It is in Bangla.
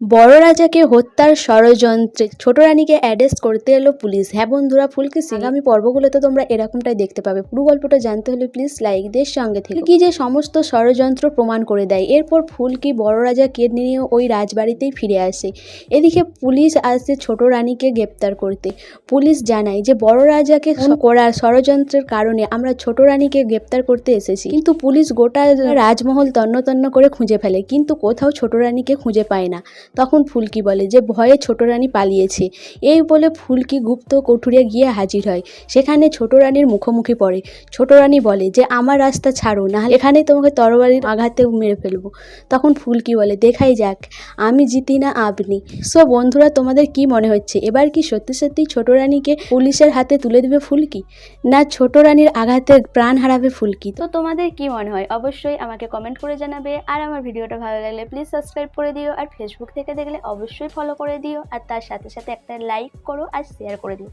বড় রাজাকে হত্যার ষড়যন্ত্রে ছোট রানীকে অ্যারেস্ট করতে এলো পুলিশ। হ্যাঁ বন্ধুরা ফুলকি আগামী পর্বগুলোতে তোমরা এরকমটাই দেখতে পাবে। পুরো গল্পটা জানতে হলে প্লিজ লাইক দিয়ে সঙ্গে থেকে। কি যে সমস্ত ষড়যন্ত্র প্রমাণ করে দেয় এরপর ফুলকি বড় রাজা কেড়ে নিয়ে ওই রাজবাড়িতেই ফিরে আসে। এদিকে পুলিশ আসে ছোট রানীকে গ্রেপ্তার করতে। পুলিশ জানায় যে বড় রাজাকে করার ষড়যন্ত্রের কারণে আমরা ছোট রানীকে গ্রেপ্তার করতে এসেছি। কিন্তু পুলিশ গোটা রাজমহল তন্ন তন্ন করে খুঁজে ফেলে কিন্তু কোথাও ছোট রানীকে খুঁজে পায় না। তখন ফুলকি বলে যে, ভয়ে ছোট রানী পালিয়েছে। এই বলে ফুলকি গুপ্ত কঠুরে গিয়ে হাজির হয়। সেখানে ছোট রানীর মুখোমুখি পড়ে। ছোট রানী বলে যে, আমার রাস্তা ছাড়ো না এখানেই তোমাকে তরবারির আঘাতে মেরে ফেলব। তখন ফুলকি বলে, দেখাই যাক, আমি জিতি না আপনি। সো বন্ধুরা, তোমাদের কি মনে হচ্ছে? এবার কি সত্যি সত্যি ছোট রানীকে পুলিশের হাতে তুলে দেবে ফুলকি? না ছোট রানীর আঘাতে প্রাণ হারাবে ফুলকি? তো তোমাদের কি মনে হয়? অবশ্যই আমাকে কমেন্ট করে জানাবে। আর আমার ভিডিওটা ভালো লাগলে প্লিজ সাবস্ক্রাইব করে দিও। আর ফেসবুক থেকে দেখলে অবশ্যই ফলো করে দিও আর তার সাথে সাথে একটা লাইক করো আর শেয়ার করে দিও।